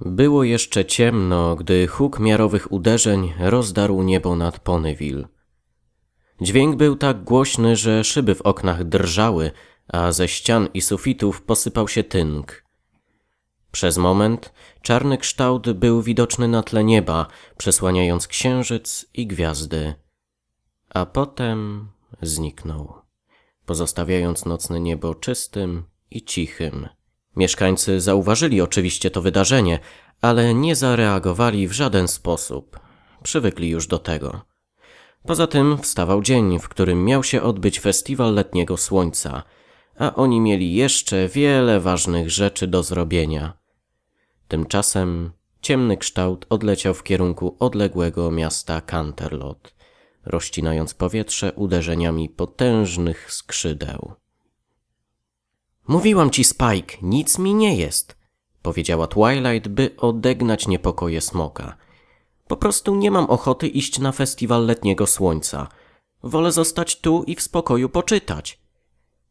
Było jeszcze ciemno, gdy huk miarowych uderzeń rozdarł niebo nad Ponyville. Dźwięk był tak głośny, że szyby w oknach drżały, a ze ścian i sufitów posypał się tynk. Przez moment czarny kształt był widoczny na tle nieba, przesłaniając księżyc i gwiazdy, a potem zniknął, pozostawiając nocne niebo czystym i cichym. Mieszkańcy zauważyli oczywiście to wydarzenie, ale nie zareagowali w żaden sposób. Przywykli już do tego. Poza tym wstawał dzień, w którym miał się odbyć festiwal letniego słońca, a oni mieli jeszcze wiele ważnych rzeczy do zrobienia. Tymczasem ciemny kształt odleciał w kierunku odległego miasta Canterlot, rozcinając powietrze uderzeniami potężnych skrzydeł. Mówiłam ci, Spike, nic mi nie jest, powiedziała Twilight, by odegnać niepokoje smoka. Po prostu nie mam ochoty iść na festiwal letniego słońca. Wolę zostać tu i w spokoju poczytać.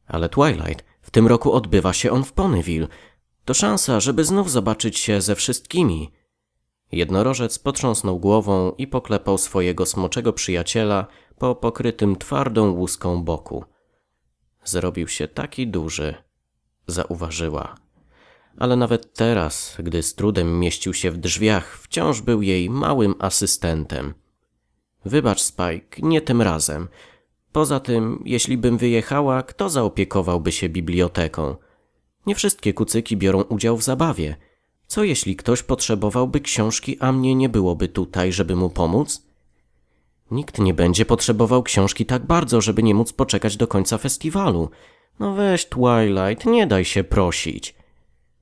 Ale Twilight, w tym roku odbywa się on w Ponyville. To szansa, żeby znów zobaczyć się ze wszystkimi. Jednorożec potrząsnął głową i poklepał swojego smoczego przyjaciela po pokrytym twardą łuską boku. Zrobił się taki duży, zauważyła. Ale nawet teraz, gdy z trudem mieścił się w drzwiach, wciąż był jej małym asystentem. Wybacz, Spike, nie tym razem. Poza tym, jeśli bym wyjechała, kto zaopiekowałby się biblioteką? Nie wszystkie kucyki biorą udział w zabawie. Co jeśli ktoś potrzebowałby książki, a mnie nie byłoby tutaj, żeby mu pomóc? Nikt nie będzie potrzebował książki tak bardzo, żeby nie móc poczekać do końca festiwalu. No weź, Twilight, nie daj się prosić.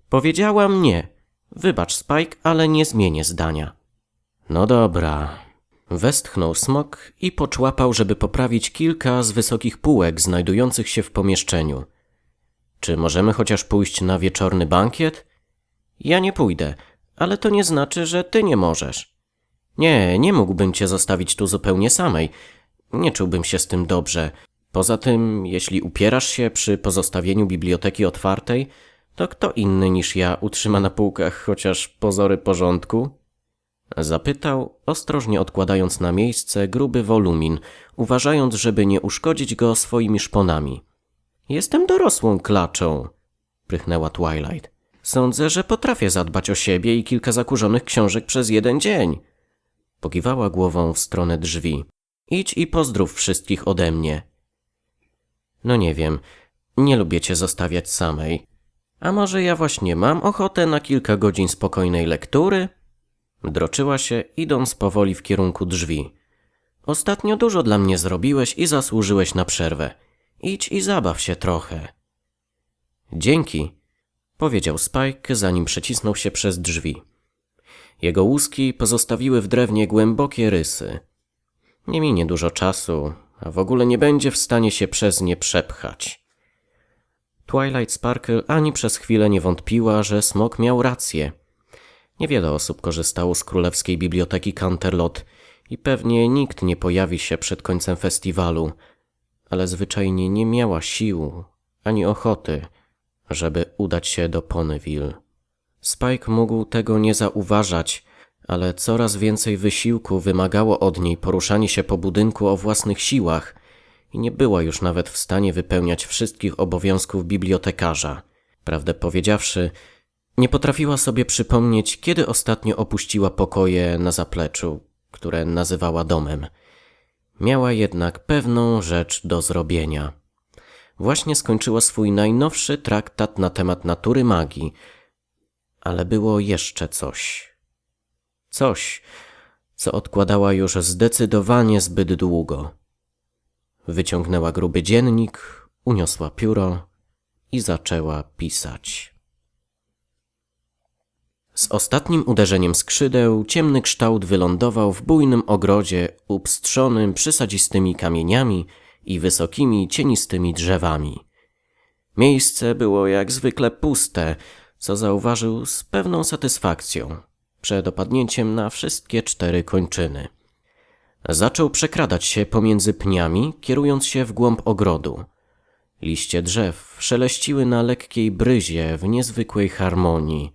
Powiedziałam nie. Wybacz, Spike, ale nie zmienię zdania. No dobra. Westchnął smok i poczłapał, żeby poprawić kilka z wysokich półek znajdujących się w pomieszczeniu. Czy możemy chociaż pójść na wieczorny bankiet? Ja nie pójdę, ale to nie znaczy, że ty nie możesz. Nie, nie mógłbym cię zostawić tu zupełnie samej. Nie czułbym się z tym dobrze. Poza tym, jeśli upierasz się przy pozostawieniu biblioteki otwartej, to kto inny niż ja utrzyma na półkach chociaż pozory porządku? Zapytał, ostrożnie odkładając na miejsce gruby wolumin, uważając, żeby nie uszkodzić go swoimi szponami. Jestem dorosłą klaczą, prychnęła Twilight. Sądzę, że potrafię zadbać o siebie i kilka zakurzonych książek przez jeden dzień. Pokiwała głową w stronę drzwi. Idź i pozdrów wszystkich ode mnie. No nie wiem, nie lubię cię zostawiać samej. A może ja właśnie mam ochotę na kilka godzin spokojnej lektury? Droczyła się, idąc powoli w kierunku drzwi. Ostatnio dużo dla mnie zrobiłeś i zasłużyłeś na przerwę. Idź i zabaw się trochę. Dzięki, powiedział Spike, zanim przecisnął się przez drzwi. Jego łuski pozostawiły w drewnie głębokie rysy. Nie minie dużo czasu, a w ogóle nie będzie w stanie się przez nie przepchać. Twilight Sparkle ani przez chwilę nie wątpiła, że smok miał rację. Niewiele osób korzystało z królewskiej biblioteki Canterlot i pewnie nikt nie pojawi się przed końcem festiwalu, ale zwyczajnie nie miała sił ani ochoty, żeby udać się do Ponyville. Spike mógł tego nie zauważać, ale coraz więcej wysiłku wymagało od niej poruszanie się po budynku o własnych siłach i nie była już nawet w stanie wypełniać wszystkich obowiązków bibliotekarza. Prawdę powiedziawszy, nie potrafiła sobie przypomnieć, kiedy ostatnio opuściła pokoje na zapleczu, które nazywała domem. Miała jednak pewną rzecz do zrobienia. Właśnie skończyła swój najnowszy traktat na temat natury magii, ale było jeszcze coś. Coś, co odkładała już zdecydowanie zbyt długo. Wyciągnęła gruby dziennik, uniosła pióro i zaczęła pisać. Z ostatnim uderzeniem skrzydeł ciemny kształt wylądował w bujnym ogrodzie upstrzonym przysadzistymi kamieniami i wysokimi, cienistymi drzewami. Miejsce było jak zwykle puste, co zauważył z pewną satysfakcją przed opadnięciem na wszystkie cztery kończyny. Zaczął przekradać się pomiędzy pniami, kierując się w głąb ogrodu. Liście drzew szeleściły na lekkiej bryzie w niezwykłej harmonii.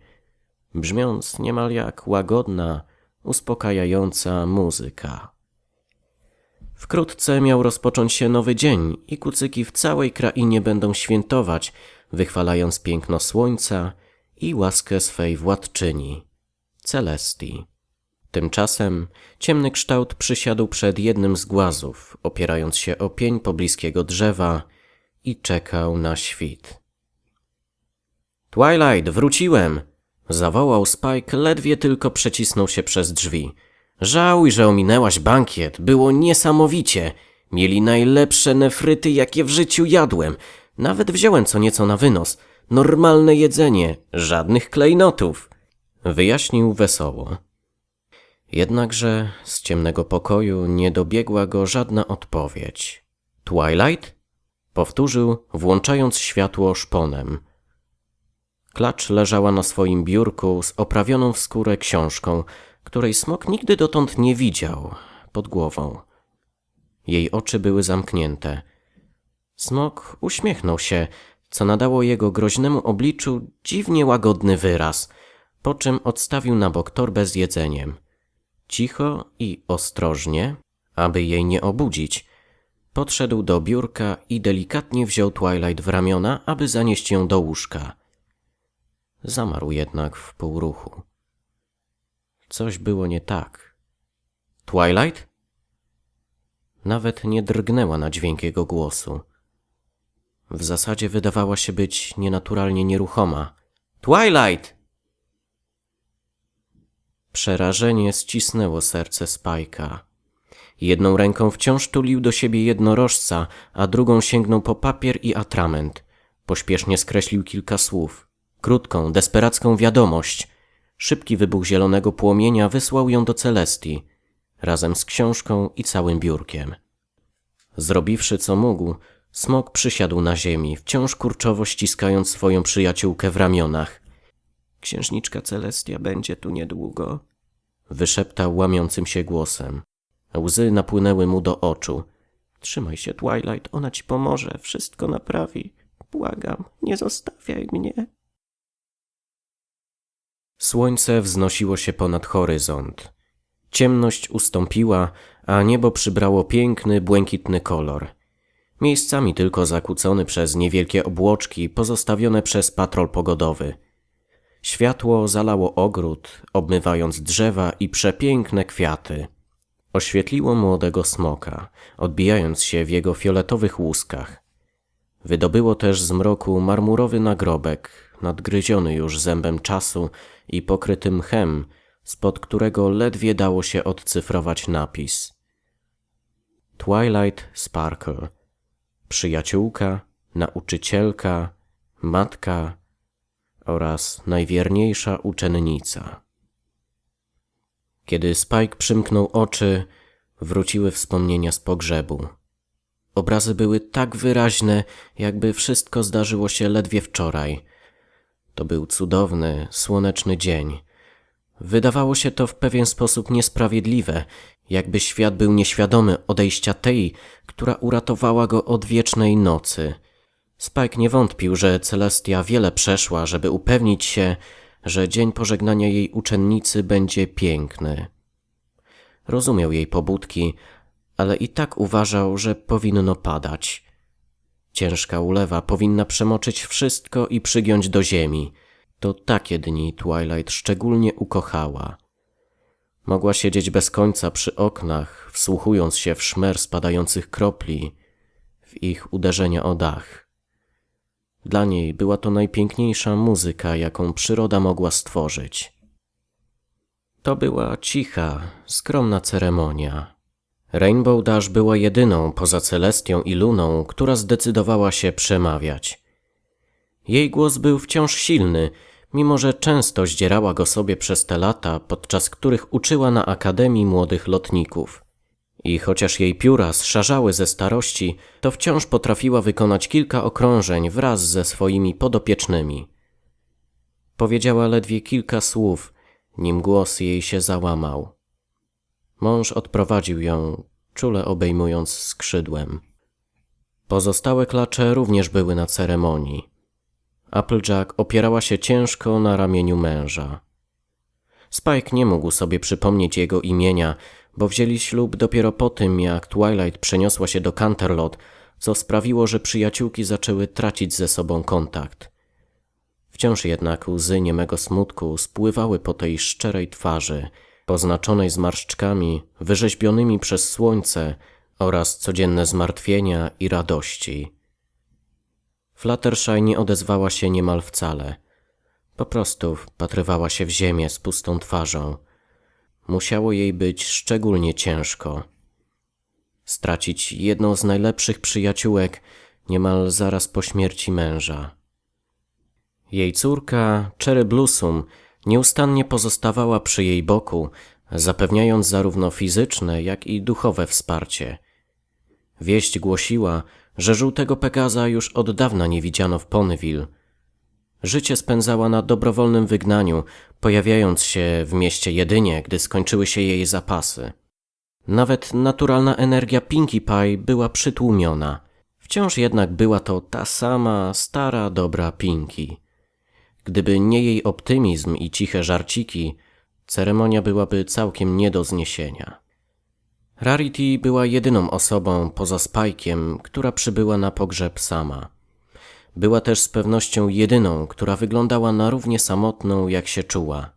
brzmiąc niemal jak łagodna, uspokajająca muzyka. Wkrótce miał rozpocząć się nowy dzień i kucyki w całej krainie będą świętować, wychwalając piękno słońca i łaskę swej władczyni, Celestii. Tymczasem ciemny kształt przysiadł przed jednym z głazów, opierając się o pień pobliskiego drzewa i czekał na świt. Twilight, wróciłem! Zawołał Spike, ledwie tylko przecisnął się przez drzwi. Żałuj, że ominęłaś bankiet. Było niesamowicie. Mieli najlepsze nefryty, jakie w życiu jadłem. Nawet wziąłem co nieco na wynos. Normalne jedzenie, żadnych klejnotów. Wyjaśnił wesoło. Jednakże z ciemnego pokoju nie dobiegła go żadna odpowiedź. Twilight? Powtórzył, włączając światło szponem. Klacz leżała na swoim biurku z oprawioną w skórę książką, której smok nigdy dotąd nie widział, pod głową. Jej oczy były zamknięte. Smok uśmiechnął się, co nadało jego groźnemu obliczu dziwnie łagodny wyraz, po czym odstawił na bok torbę z jedzeniem. Cicho i ostrożnie, aby jej nie obudzić, podszedł do biurka i delikatnie wziął Twilight w ramiona, aby zanieść ją do łóżka. Zamarł jednak w półruchu. Coś było nie tak. Twilight? Nawet nie drgnęła na dźwięk jego głosu. W zasadzie wydawała się być nienaturalnie nieruchoma. Twilight! Przerażenie ścisnęło serce Spajka. Jedną ręką wciąż tulił do siebie jednorożca, a drugą sięgnął po papier i atrament. Pośpiesznie skreślił kilka słów. Krótką, desperacką wiadomość. Szybki wybuch zielonego płomienia wysłał ją do Celestii, razem z książką i całym biurkiem. Zrobiwszy co mógł, smok przysiadł na ziemi, wciąż kurczowo ściskając swoją przyjaciółkę w ramionach. Księżniczka Celestia będzie tu niedługo, wyszeptał łamiącym się głosem. Łzy napłynęły mu do oczu. Trzymaj się, Twilight, ona ci pomoże, wszystko naprawi. Błagam, nie zostawiaj mnie. Słońce wznosiło się ponad horyzont. Ciemność ustąpiła, a niebo przybrało piękny, błękitny kolor. Miejscami tylko zakłócony przez niewielkie obłoczki pozostawione przez patrol pogodowy. Światło zalało ogród, obmywając drzewa i przepiękne kwiaty. Oświetliło młodego smoka, odbijając się w jego fioletowych łuskach. Wydobyło też z mroku marmurowy nagrobek, nadgryziony już zębem czasu i pokryty mchem, spod którego ledwie dało się odcyfrować napis. Twilight Sparkle. Przyjaciółka, nauczycielka, matka oraz najwierniejsza uczennica. Kiedy Spike przymknął oczy, wróciły wspomnienia z pogrzebu. Obrazy były tak wyraźne, jakby wszystko zdarzyło się ledwie wczoraj. To był cudowny, słoneczny dzień. Wydawało się to w pewien sposób niesprawiedliwe, jakby świat był nieświadomy odejścia tej, która uratowała go od wiecznej nocy. Spike nie wątpił, że Celestia wiele przeszła, żeby upewnić się, że dzień pożegnania jej uczennicy będzie piękny. Rozumiał jej pobudki, ale i tak uważał, że powinno padać. Ciężka ulewa powinna przemoczyć wszystko i przygiąć do ziemi. To takie dni Twilight szczególnie ukochała. Mogła siedzieć bez końca przy oknach, wsłuchując się w szmer spadających kropli, w ich uderzenia o dach. Dla niej była to najpiękniejsza muzyka, jaką przyroda mogła stworzyć. To była cicha, skromna ceremonia. Rainbow Dash była jedyną poza Celestią i Luną, która zdecydowała się przemawiać. Jej głos był wciąż silny, mimo że często zdzierała go sobie przez te lata, podczas których uczyła na Akademii Młodych Lotników. I chociaż jej pióra zszarzały ze starości, to wciąż potrafiła wykonać kilka okrążeń wraz ze swoimi podopiecznymi. Powiedziała ledwie kilka słów, nim głos jej się załamał. Mąż odprowadził ją, czule obejmując skrzydłem. Pozostałe klacze również były na ceremonii. Applejack opierała się ciężko na ramieniu męża. Spike nie mógł sobie przypomnieć jego imienia, bo wzięli ślub dopiero po tym, jak Twilight przeniosła się do Canterlot, co sprawiło, że przyjaciółki zaczęły tracić ze sobą kontakt. Wciąż jednak łzy niemego smutku spływały po tej szczerej twarzy, poznaczonej zmarszczkami wyrzeźbionymi przez słońce oraz codzienne zmartwienia i radości. Fluttershy nie odezwała się niemal wcale. Po prostu wpatrywała się w ziemię z pustą twarzą. Musiało jej być szczególnie ciężko. Stracić jedną z najlepszych przyjaciółek niemal zaraz po śmierci męża. Jej córka, Cherry Blossom, nieustannie pozostawała przy jej boku, zapewniając zarówno fizyczne, jak i duchowe wsparcie. Wieść głosiła, że żółtego Pegaza już od dawna nie widziano w Ponyville. Życie spędzała na dobrowolnym wygnaniu, pojawiając się w mieście jedynie, gdy skończyły się jej zapasy. Nawet naturalna energia Pinkie Pie była przytłumiona. Wciąż jednak była to ta sama stara, dobra Pinkie. Gdyby nie jej optymizm i ciche żarciki, ceremonia byłaby całkiem nie do zniesienia. Rarity była jedyną osobą poza Spajkiem, która przybyła na pogrzeb sama. Była też z pewnością jedyną, która wyglądała na równie samotną, jak się czuła.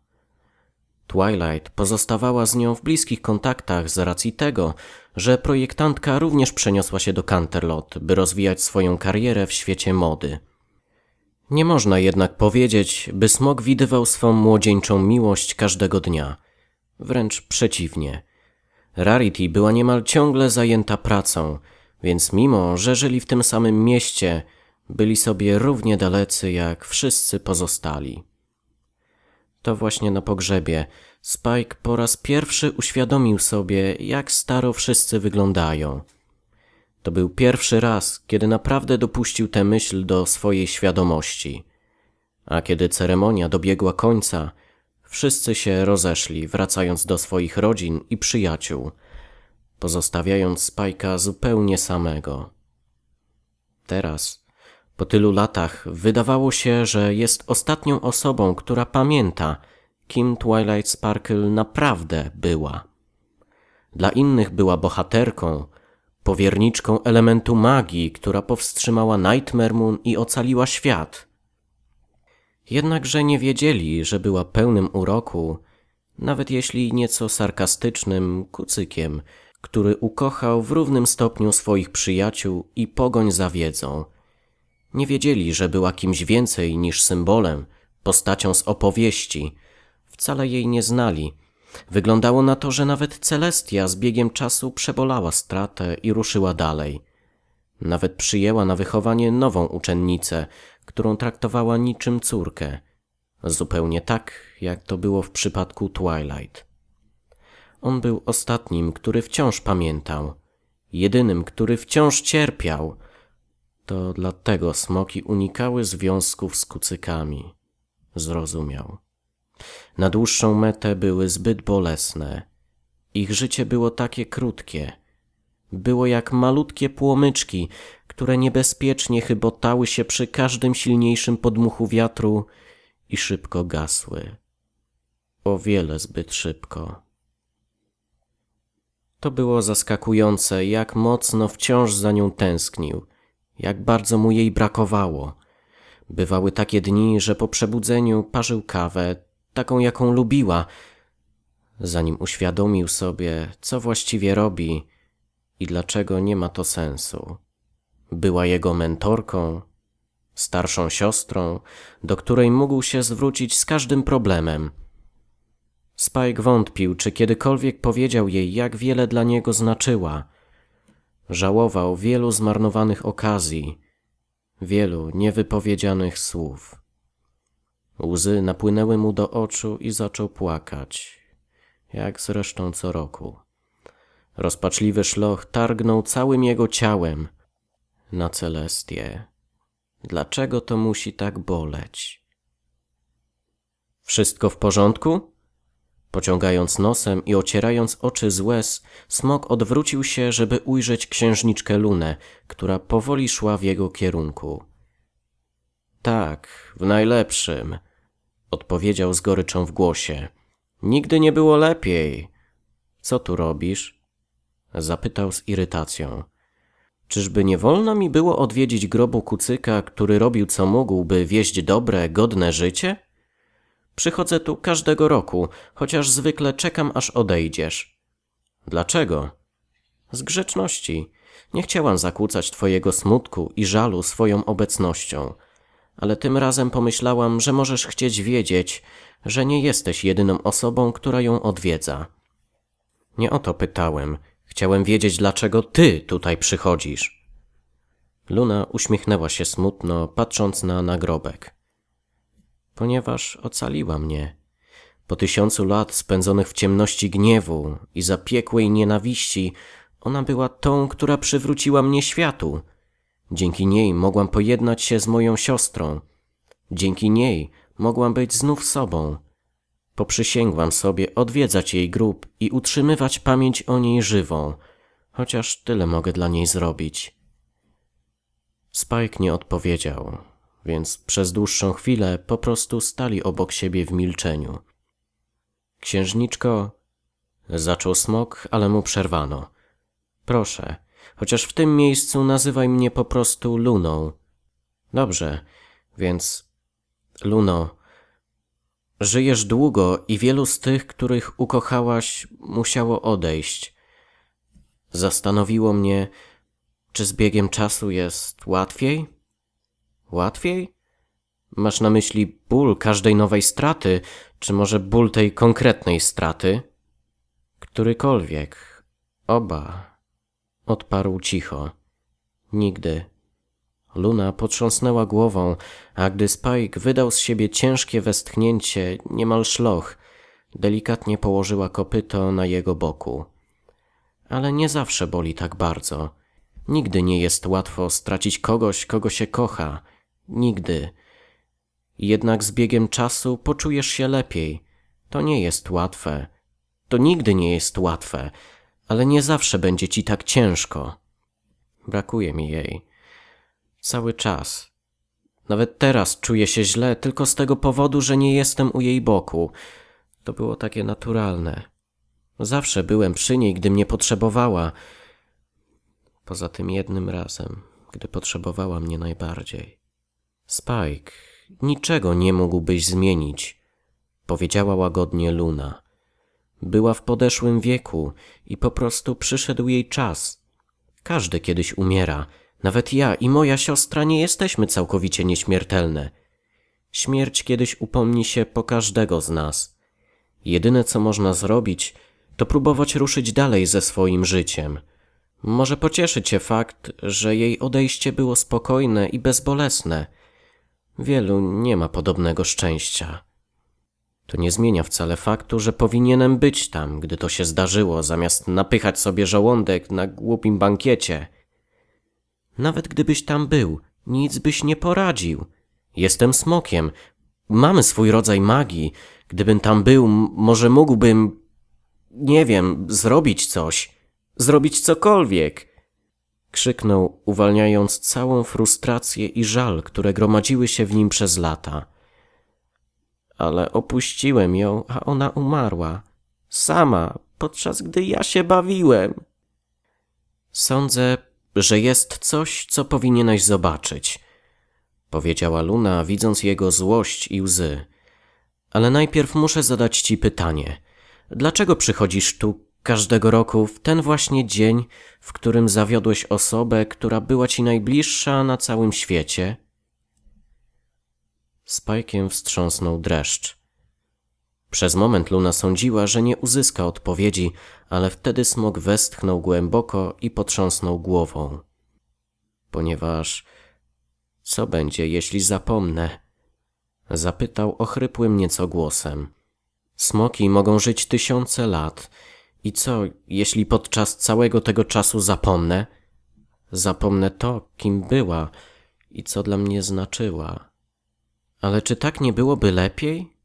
Twilight pozostawała z nią w bliskich kontaktach z racji tego, że projektantka również przeniosła się do Canterlot, by rozwijać swoją karierę w świecie mody. Nie można jednak powiedzieć, by Smok widywał swą młodzieńczą miłość każdego dnia. Wręcz przeciwnie. Rarity była niemal ciągle zajęta pracą, więc mimo, że żyli w tym samym mieście, byli sobie równie dalecy jak wszyscy pozostali. To właśnie na pogrzebie Spike po raz pierwszy uświadomił sobie, jak staro wszyscy wyglądają. To był pierwszy raz, kiedy naprawdę dopuścił tę myśl do swojej świadomości. A kiedy ceremonia dobiegła końca, wszyscy się rozeszli, wracając do swoich rodzin i przyjaciół, pozostawiając Spajka zupełnie samego. Teraz, po tylu latach, wydawało się, że jest ostatnią osobą, która pamięta, kim Twilight Sparkle naprawdę była. Dla innych była bohaterką, powierniczką elementu magii, która powstrzymała Nightmare Moon i ocaliła świat. Jednakże nie wiedzieli, że była pełnym uroku, nawet jeśli nieco sarkastycznym kucykiem, który ukochał w równym stopniu swoich przyjaciół i pogoń za wiedzą. Nie wiedzieli, że była kimś więcej niż symbolem, postacią z opowieści. Wcale jej nie znali. Wyglądało na to, że nawet Celestia z biegiem czasu przebolała stratę i ruszyła dalej. Nawet przyjęła na wychowanie nową uczennicę, którą traktowała niczym córkę. Zupełnie tak, jak to było w przypadku Twilight. On był ostatnim, który wciąż pamiętał, jedynym, który wciąż cierpiał. To dlatego smoki unikały związków z kucykami. Zrozumiał. Na dłuższą metę były zbyt bolesne. Ich życie było takie krótkie. Było jak malutkie płomyczki, które niebezpiecznie chybotały się przy każdym silniejszym podmuchu wiatru i szybko gasły. O wiele zbyt szybko. To było zaskakujące, jak mocno wciąż za nią tęsknił, jak bardzo mu jej brakowało. Bywały takie dni, że po przebudzeniu parzył kawę, taką jaką lubiła, zanim uświadomił sobie, co właściwie robi i dlaczego nie ma to sensu. Była jego mentorką, starszą siostrą, do której mógł się zwrócić z każdym problemem. Spike wątpił, czy kiedykolwiek powiedział jej, jak wiele dla niego znaczyła. Żałował wielu zmarnowanych okazji, wielu niewypowiedzianych słów. Łzy napłynęły mu do oczu i zaczął płakać, jak zresztą co roku. Rozpaczliwy szloch targnął całym jego ciałem na Celestię. Dlaczego to musi tak boleć? Wszystko w porządku? Pociągając nosem i ocierając oczy z łez, smok odwrócił się, żeby ujrzeć księżniczkę Lunę, która powoli szła w jego kierunku. Tak, w najlepszym, odpowiedział z goryczą w głosie. Nigdy nie było lepiej. Co tu robisz? Zapytał z irytacją. Czyżby nie wolno mi było odwiedzić grobu kucyka, który robił co mógł, by wieść dobre, godne życie? Przychodzę tu każdego roku, chociaż zwykle czekam, aż odejdziesz. Dlaczego? Z grzeczności. Nie chciałam zakłócać twojego smutku i żalu swoją obecnością, ale tym razem pomyślałam, że możesz chcieć wiedzieć, że nie jesteś jedyną osobą, która ją odwiedza. Nie o to pytałem. Chciałem wiedzieć, dlaczego ty tutaj przychodzisz. Luna uśmiechnęła się smutno, patrząc na nagrobek. Ponieważ ocaliła mnie. Po tysiącu lat spędzonych w ciemności gniewu i zapiekłej nienawiści, ona była tą, która przywróciła mnie światu. Dzięki niej mogłam pojednać się z moją siostrą. Dzięki niej mogłam być znów sobą. Poprzysięgłam sobie odwiedzać jej grób i utrzymywać pamięć o niej żywą, chociaż tyle mogę dla niej zrobić. Spike nie odpowiedział, więc przez dłuższą chwilę po prostu stali obok siebie w milczeniu. Księżniczko, zaczął smok, ale mu przerwano. Proszę, chociaż w tym miejscu nazywaj mnie po prostu Luną. Dobrze, więc Luno, żyjesz długo i wielu z tych, których ukochałaś, musiało odejść. Zastanowiło mnie, czy z biegiem czasu jest łatwiej? Łatwiej? Masz na myśli ból każdej nowej straty, czy może ból tej konkretnej straty? Którykolwiek. Oba. Odparł cicho. Nigdy. Luna potrząsnęła głową, a gdy Spike wydał z siebie ciężkie westchnięcie, niemal szloch, delikatnie położyła kopyto na jego boku. Ale nie zawsze boli tak bardzo. Nigdy nie jest łatwo stracić kogoś, kogo się kocha. Nigdy. Jednak z biegiem czasu poczujesz się lepiej. To nie jest łatwe. To nigdy nie jest łatwe, ale nie zawsze będzie ci tak ciężko. Brakuje mi jej. Cały czas. Nawet teraz czuję się źle tylko z tego powodu, że nie jestem u jej boku. To było takie naturalne. Zawsze byłem przy niej, gdy mnie potrzebowała. Poza tym jednym razem, gdy potrzebowała mnie najbardziej. Spike, niczego nie mógłbyś zmienić, powiedziała łagodnie Luna. Była w podeszłym wieku i po prostu przyszedł jej czas. Każdy kiedyś umiera. Nawet ja i moja siostra nie jesteśmy całkowicie nieśmiertelne. Śmierć kiedyś upomni się po każdego z nas. Jedyne co można zrobić, to próbować ruszyć dalej ze swoim życiem. Może pocieszy cię fakt, że jej odejście było spokojne i bezbolesne. Wielu nie ma podobnego szczęścia. To nie zmienia wcale faktu, że powinienem być tam, gdy to się zdarzyło, zamiast napychać sobie żołądek na głupim bankiecie. Nawet gdybyś tam był, nic byś nie poradził. Jestem smokiem. Mamy swój rodzaj magii. Gdybym tam był, może mógłbym, nie wiem, zrobić coś. Zrobić cokolwiek. Krzyknął, uwalniając całą frustrację i żal, które gromadziły się w nim przez lata. Ale opuściłem ją, a ona umarła. Sama, podczas gdy ja się bawiłem. Sądzę, że jest coś, co powinieneś zobaczyć, powiedziała Luna, widząc jego złość i łzy. Ale najpierw muszę zadać ci pytanie. Dlaczego przychodzisz tu każdego roku w ten właśnie dzień, w którym zawiodłeś osobę, która była ci najbliższa na całym świecie? Spajkiem wstrząsnął dreszcz. Przez moment Luna sądziła, że nie uzyska odpowiedzi, ale wtedy smok westchnął głęboko i potrząsnął głową. Ponieważ co będzie, jeśli zapomnę? Zapytał ochrypłym nieco głosem. Smoki mogą żyć tysiące lat. I co, jeśli podczas całego tego czasu zapomnę? Zapomnę to, kim była i co dla mnie znaczyła. Ale czy tak nie byłoby lepiej?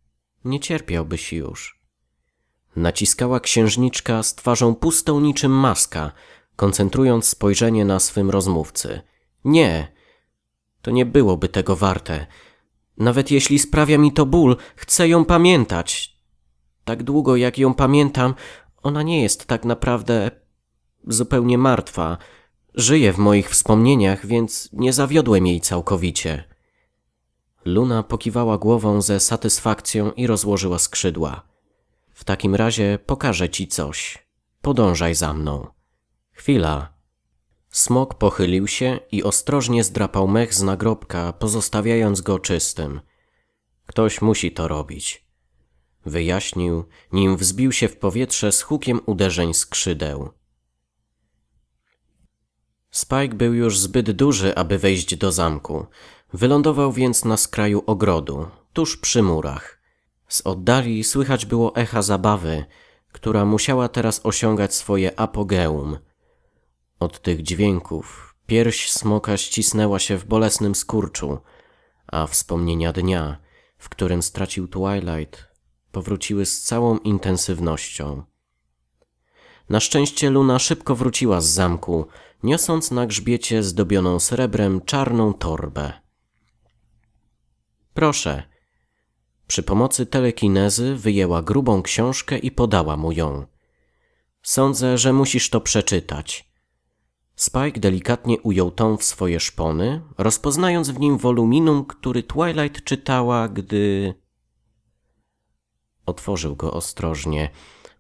Nie cierpiałbyś już. Naciskała księżniczka z twarzą pustą niczym maska, koncentrując spojrzenie na swym rozmówcy. Nie, to nie byłoby tego warte. Nawet jeśli sprawia mi to ból, chcę ją pamiętać. tak długo jak ją pamiętam, ona nie jest tak naprawdę zupełnie martwa. Żyje w moich wspomnieniach, więc nie zawiodłem jej całkowicie. Luna pokiwała głową ze satysfakcją i rozłożyła skrzydła. W takim razie pokażę ci coś. Podążaj za mną. Chwila. Smok pochylił się i ostrożnie zdrapał mech z nagrobka, pozostawiając go czystym. Ktoś musi to robić. Wyjaśnił, nim wzbił się w powietrze z hukiem uderzeń skrzydeł. Spike był już zbyt duży, aby wejść do zamku. Wylądował więc na skraju ogrodu, tuż przy murach. Z oddali słychać było echa zabawy, która musiała teraz osiągać swoje apogeum. Od tych dźwięków pierś smoka ścisnęła się w bolesnym skurczu, a wspomnienia dnia, w którym stracił Twilight, powróciły z całą intensywnością. Na szczęście Luna szybko wróciła z zamku, niosąc na grzbiecie zdobioną srebrem czarną torbę. Proszę. Przy pomocy telekinezy wyjęła grubą książkę i podała mu ją. Sądzę, że musisz to przeczytać. Spike delikatnie ujął tom w swoje szpony, rozpoznając w nim woluminum, który Twilight czytała, gdy... Otworzył go ostrożnie,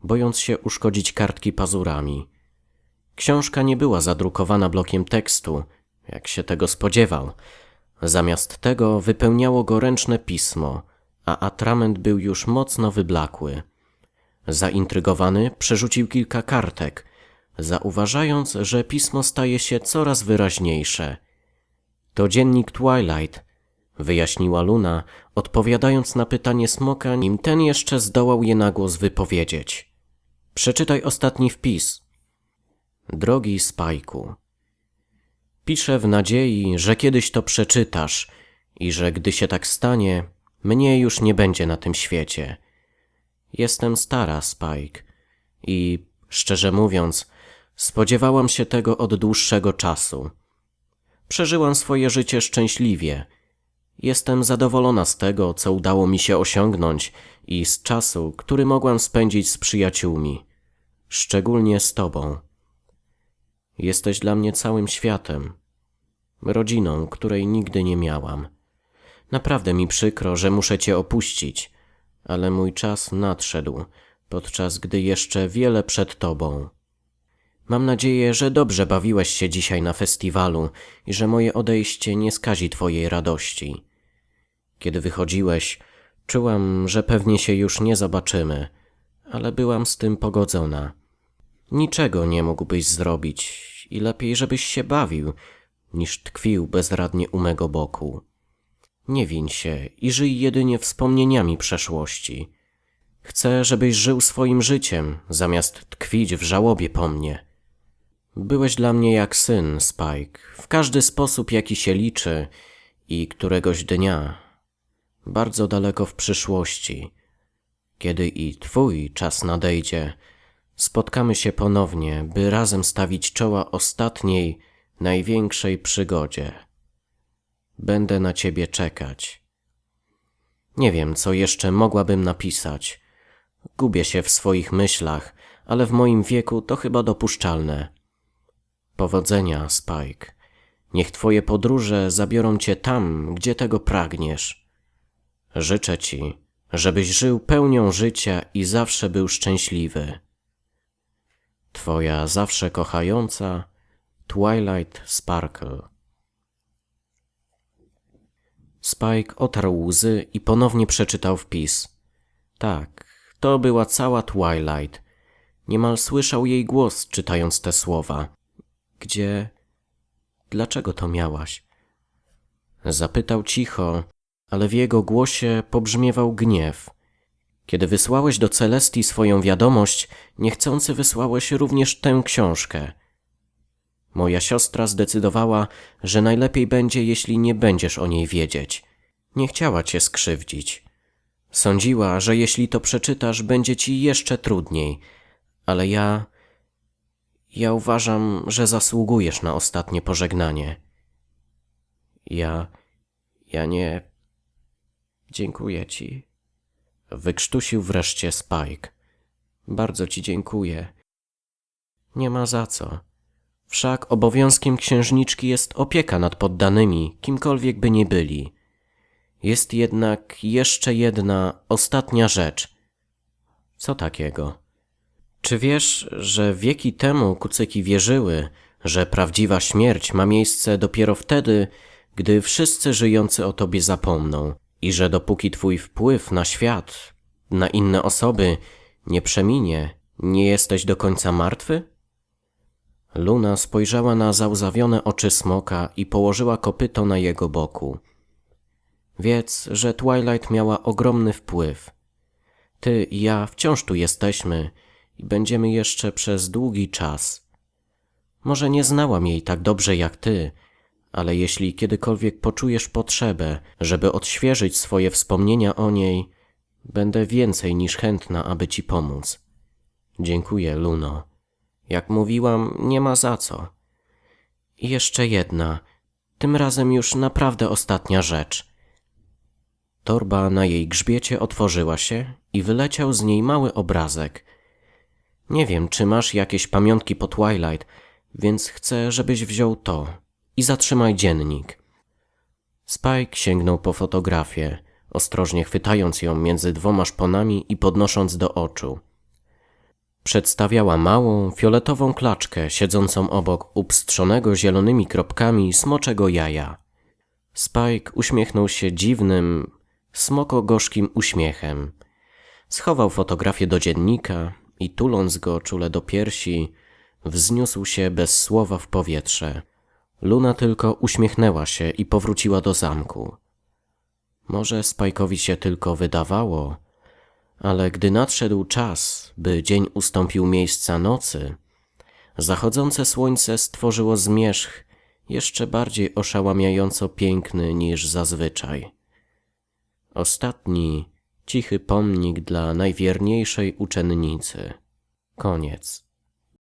bojąc się uszkodzić kartki pazurami. Książka nie była zadrukowana blokiem tekstu, jak się tego spodziewał. Zamiast tego wypełniało go ręczne pismo, a atrament był już mocno wyblakły. Zaintrygowany przerzucił kilka kartek, zauważając, że pismo staje się coraz wyraźniejsze. To dziennik Twilight, wyjaśniła Luna, odpowiadając na pytanie smoka, nim ten jeszcze zdołał je na głos wypowiedzieć. Przeczytaj ostatni wpis. Drogi Spajku, piszę w nadziei, że kiedyś to przeczytasz i że gdy się tak stanie, mnie już nie będzie na tym świecie. Jestem stara, Spike, i szczerze mówiąc, spodziewałam się tego od dłuższego czasu. Przeżyłam swoje życie szczęśliwie. Jestem zadowolona z tego, co udało mi się osiągnąć i z czasu, który mogłam spędzić z przyjaciółmi, szczególnie z Tobą. Jesteś dla mnie całym światem, rodziną, której nigdy nie miałam. Naprawdę mi przykro, że muszę Cię opuścić, ale mój czas nadszedł, podczas gdy jeszcze wiele przed Tobą. Mam nadzieję, że dobrze bawiłeś się dzisiaj na festiwalu i że moje odejście nie skazi Twojej radości. Kiedy wychodziłeś, czułam, że pewnie się już nie zobaczymy, ale byłam z tym pogodzona. Niczego nie mógłbyś zrobić i lepiej, żebyś się bawił, niż tkwił bezradnie u mego boku. Nie win się i żyj jedynie wspomnieniami przeszłości. Chcę, żebyś żył swoim życiem, zamiast tkwić w żałobie po mnie. Byłeś dla mnie jak syn, Spike, w każdy sposób, jaki się liczy i któregoś dnia, bardzo daleko w przyszłości, kiedy i twój czas nadejdzie, spotkamy się ponownie, by razem stawić czoła ostatniej, największej przygodzie. Będę na ciebie czekać. Nie wiem, co jeszcze mogłabym napisać. Gubię się w swoich myślach, ale w moim wieku to chyba dopuszczalne. Powodzenia, Spike. Niech twoje podróże zabiorą cię tam, gdzie tego pragniesz. Życzę ci, żebyś żył pełnią życia i zawsze był szczęśliwy. Twoja zawsze kochająca Twilight Sparkle. Spike otarł łzy i ponownie przeczytał wpis. Tak, to była cała Twilight. Niemal słyszał jej głos, czytając te słowa. Gdzie. Dlaczego to miałaś? Zapytał cicho, ale w jego głosie pobrzmiewał gniew. Kiedy wysłałeś do Celestii swoją wiadomość, niechcący wysłałeś również tę książkę. Moja siostra zdecydowała, że najlepiej będzie, jeśli nie będziesz o niej wiedzieć. Nie chciała cię skrzywdzić. Sądziła, że jeśli to przeczytasz, będzie ci jeszcze trudniej, ale ja. Ja uważam, że zasługujesz na ostatnie pożegnanie. Ja. Ja nie. Dziękuję ci. Wykrztusił wreszcie Spike. Bardzo ci dziękuję. Nie ma za co. Wszak obowiązkiem księżniczki jest opieka nad poddanymi, kimkolwiek by nie byli. Jest jednak jeszcze jedna, ostatnia rzecz. Co takiego? Czy wiesz, że wieki temu kucyki wierzyły, że prawdziwa śmierć ma miejsce dopiero wtedy, gdy wszyscy żyjący o tobie zapomną i że dopóki twój wpływ na świat, na inne osoby nie przeminie, nie jesteś do końca martwy? Luna spojrzała na załzawione oczy smoka i położyła kopyto na jego boku. Wiedz, że Twilight miała ogromny wpływ. Ty i ja wciąż tu jesteśmy i będziemy jeszcze przez długi czas. Może nie znałam jej tak dobrze jak ty, ale jeśli kiedykolwiek poczujesz potrzebę, żeby odświeżyć swoje wspomnienia o niej, będę więcej niż chętna, aby ci pomóc. Dziękuję, Luno. Jak mówiłam, nie ma za co. I jeszcze jedna, tym razem już naprawdę ostatnia rzecz. Torba na jej grzbiecie otworzyła się i wyleciał z niej mały obrazek. Nie wiem, czy masz jakieś pamiątki po Twilight, więc chcę, żebyś wziął to i zatrzymaj dziennik. Spike sięgnął po fotografię, ostrożnie chwytając ją między dwoma szponami i podnosząc do oczu. Przedstawiała małą, fioletową klaczkę siedzącą obok upstrzonego zielonymi kropkami smoczego jaja. Spike uśmiechnął się dziwnym, smoko-gorzkim uśmiechem. Schował fotografię do dziennika i tuląc go czule do piersi, wzniósł się bez słowa w powietrze. Luna tylko uśmiechnęła się i powróciła do zamku. Może Spajkowi się tylko wydawało, ale gdy nadszedł czas, by dzień ustąpił miejsca nocy, zachodzące słońce stworzyło zmierzch jeszcze bardziej oszałamiająco piękny niż zazwyczaj. Ostatni, cichy pomnik dla najwierniejszej uczennicy. Koniec.